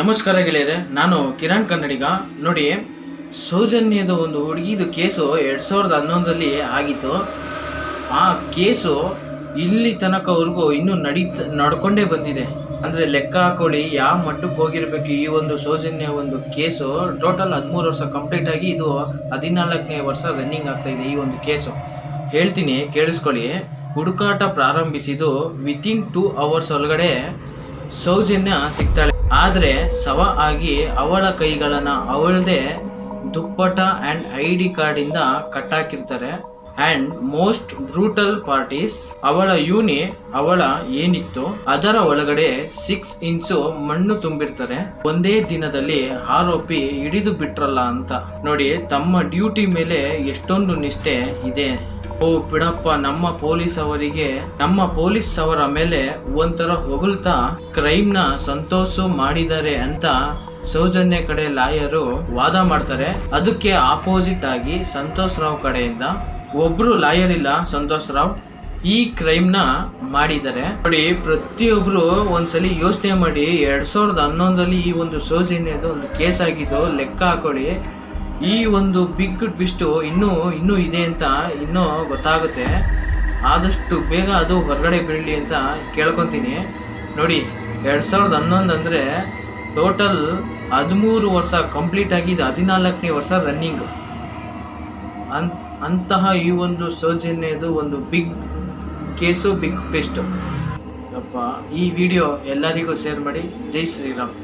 ನಮಸ್ಕಾರ ಗೆಳೆಯರೆ, ನಾನು ಕಿರಣ್ ಕನ್ನಡಿಗ. ನೋಡಿ, ಸೌಜನ್ಯದ ಒಂದು ಹುಡುಗಿದು ಕೇಸು ಎರಡು ಸಾವಿರದ ಹನ್ನೊಂದರಲ್ಲಿ ಆಗಿತ್ತು. ಆ ಕೇಸು ಇಲ್ಲಿ ತನಕವರೆಗೂ ಇನ್ನೂ ನಡೀತ, ನಡ್ಕೊಂಡೇ ಬಂದಿದೆ. ಅಂದರೆ ಲೆಕ್ಕ ಹಾಕೊಳ್ಳಿ, ಯಾವ ಮಟ್ಟಕ್ಕೆ ಹೋಗಿರಬೇಕು ಈ ಒಂದು ಸೌಜನ್ಯ ಒಂದು ಕೇಸು. ಟೋಟಲ್ ಹದಿಮೂರು ವರ್ಷ ಕಂಪ್ಲೀಟ್ ಆಗಿ ಇದು ಹದಿನಾಲ್ಕನೇ ವರ್ಷ ರನ್ನಿಂಗ್ ಆಗ್ತಾಯಿದೆ ಈ ಒಂದು ಕೇಸು. ಹೇಳ್ತೀನಿ, ಕೇಳಿಸ್ಕೊಳ್ಳಿ. ಹುಡುಕಾಟ ಪ್ರಾರಂಭಿಸಿದ್ದು ವಿತಿನ್ ಟೂ ಅವರ್ಸ್ ಒಳಗಡೆ ಸೌಜನ್ಯ ಸಿಗ್ತಾಳೆ. ಆದ್ರೆ ಸವ ಆಗಿ ಅವಳ ಕೈಗಳನ್ನು ಅವಳದೇ ದುಪ್ಪಟ ಅಂಡ್ ಐ ಡಿ ಕಾರ್ಡ್ ಇಂದ ಕಟ್ಟಾಕಿರ್ತಾರೆ. ಅಂಡ್ ಮೋಸ್ಟ್ ಬ್ರೂಟಲ್ ಪಾರ್ಟೀಸ್ ಅವಳ ಯೂನಿ ಅವಳ ಏನಿತ್ತು ಅದರ ಒಳಗಡೆ ಸಿಕ್ಸ್ ಇಂಚು ಮಣ್ಣು ತುಂಬಿರ್ತಾರೆ. ಒಂದೇ ದಿನದಲ್ಲಿ ಆರೋಪಿ ಹಿಡಿದು ಬಿಟ್ರಲ್ಲ ಅಂತ. ನೋಡಿ, ತಮ್ಮ ಡ್ಯೂಟಿ ಮೇಲೆ ಎಷ್ಟೊಂದು ನಿಷ್ಠೆ ಇದೆ. ಓ ಬಿಡಪ್ಪ, ನಮ್ಮ ಪೊಲೀಸ್ ಅವರಿಗೆ, ನಮ್ಮ ಪೊಲೀಸ್ ಅವರ ಮೇಲೆ ಒಂಥರ ಹೊಗಳ್ತಾ ಕ್ರೈಮ್ನ ಸಂತೋಷ ಮಾಡಿದ್ದಾರೆ ಅಂತ ಸೌಜನ್ಯ ಕಡೆ ಲಾಯರು ವಾದ ಮಾಡ್ತಾರೆ. ಅದಕ್ಕೆ ಆಪೋಸಿಟ್ ಆಗಿ ಸಂತೋಷ್ ರಾವ್ ಕಡೆಯಿಂದ ಒಬ್ರು ಲಾಯರ್ ಇಲ್ಲ ಸಂತೋಷ್ ರಾವ್ ಈ ಕ್ರೈಮ್ನ ಮಾಡಿದ್ದಾರೆ. ನೋಡಿ, ಪ್ರತಿಯೊಬ್ರು ಒಂದ್ಸಲಿ ಯೋಚನೆ ಮಾಡಿ, ಎರಡ್ ಸಾವಿರದ ಹನ್ನೊಂದಲ್ಲಿ ಈ ಒಂದು ಸೌಜನ್ಯದ ಒಂದು ಕೇಸ್ ಆಗಿದ್ದು ಲೆಕ್ಕ ಹಾಕೊಳ್ಳಿ. ಈ ಒಂದು ಬಿಗ್ ಟ್ವಿಸ್ಟ್ ಇನ್ನೂ ಇನ್ನೂ ಇದೆ ಅಂತ ಇನ್ನೂ ಗೊತ್ತಾಗುತ್ತೆ. ಆದಷ್ಟು ಬೇಗ ಅದು ಹೊರಗಡೆ ಬೀಳಲಿ ಅಂತ ಕೇಳ್ಕೊತೀನಿ. ನೋಡಿ, ಎರಡು ಸಾವಿರದ ಹನ್ನೊಂದು ಅಂದರೆ ಟೋಟಲ್ ಹದಿಮೂರು ವರ್ಷ ಕಂಪ್ಲೀಟ್ ಆಗಿದೆ ಹದಿನಾಲ್ಕನೇ ವರ್ಷ ರನ್ನಿಂಗ್ ಅನ್, ಅಂತಹ ಈ ಒಂದು ಸೌಜನ್ಯದು ಒಂದು ಬಿಗ್ ಕೇಸು ಬಿಗ್ ಟ್ವಿಸ್ಟ್ ಅಪ್ಪ ಈ ವಿಡಿಯೋ ಎಲ್ಲರಿಗೂ ಶೇರ್ ಮಾಡಿ. ಜೈ ಶ್ರೀರಾಮ್.